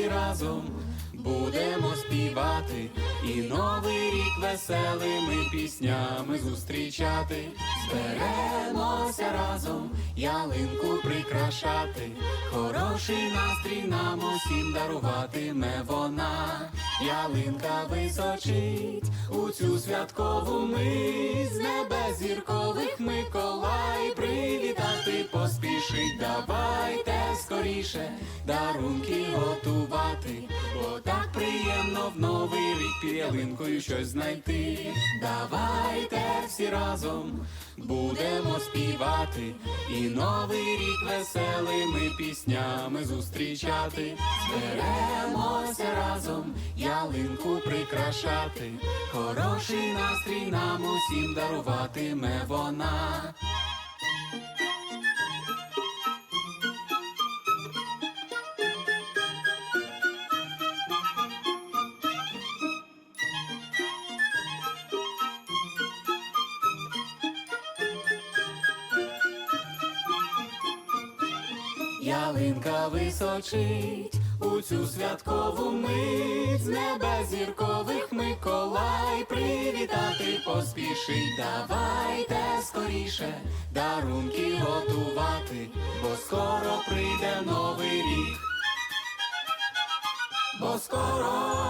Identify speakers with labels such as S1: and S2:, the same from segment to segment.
S1: всі разом будемо співати і новий рік веселими піснями зустрічати. Зберемося разом, ялинку прикрашати, хороший настрій нам усім даруватиме вона. Ялинка височить у цю святкову мить з небес зіркових Миколай привітати поспішить. Давайте скоріше дарунки готувати, бо так приємно в новий рік під ялинкою щось знайти. Давайте всі разом будемо співати і новий рік веселими піснями зустрічати. Зберемося разом, ялинку прикрашати. Хороший настрій нам усім даруватиме вона. Ялинка височить у цю святкову мить з неба зіркових Миколай привітати поспішить. Давайте скоріше дарунки готувати, бо скоро прийде новий рік. Бо скоро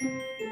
S1: Música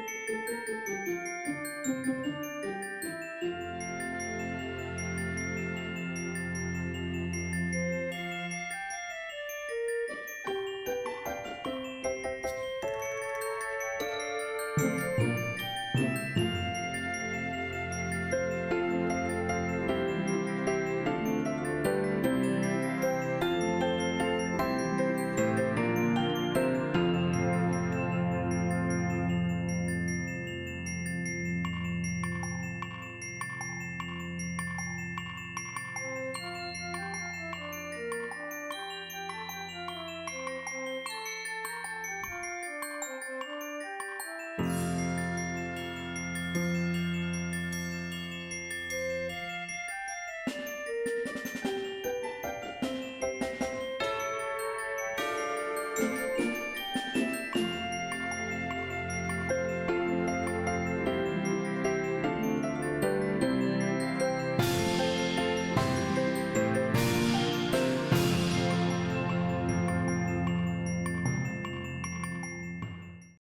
S1: thank you